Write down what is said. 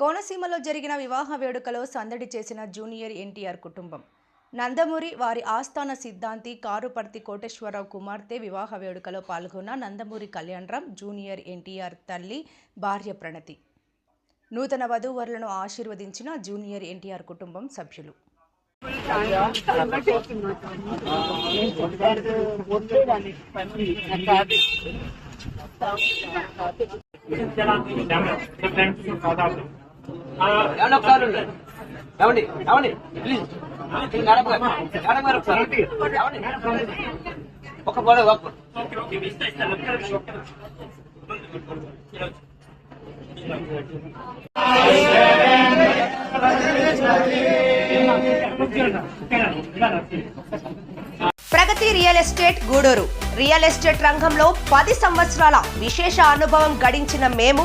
కోనసీమలో జరిగిన వివాహ వేడుకలో సందడి చేసిన జూనియర్ ఎన్టీఆర్ కుటుంబం. నందమూరి వారి ఆస్థాన సిద్ధాంతి కారుపర్తి కోటేశ్వరరావు కుమార్తె వివాహ వేడుకలో పాల్గొన్న నందమూరి కళ్యాణరామ్ జూనియర్ ఎన్టీఆర్ తల్లి భార్య ప్రణతి. నూతన వధూవరులను ఆశీర్వదించిన జూనియర్ ఎన్టీఆర్ కుటుంబం సభ్యులు. ఏమండి ఏమండి ప్లీజ్ ఒక Pragati real estate Gudur. Real estate రంగంలో పది సంవత్సరాల విశేష అనుభవం గడించిన మేము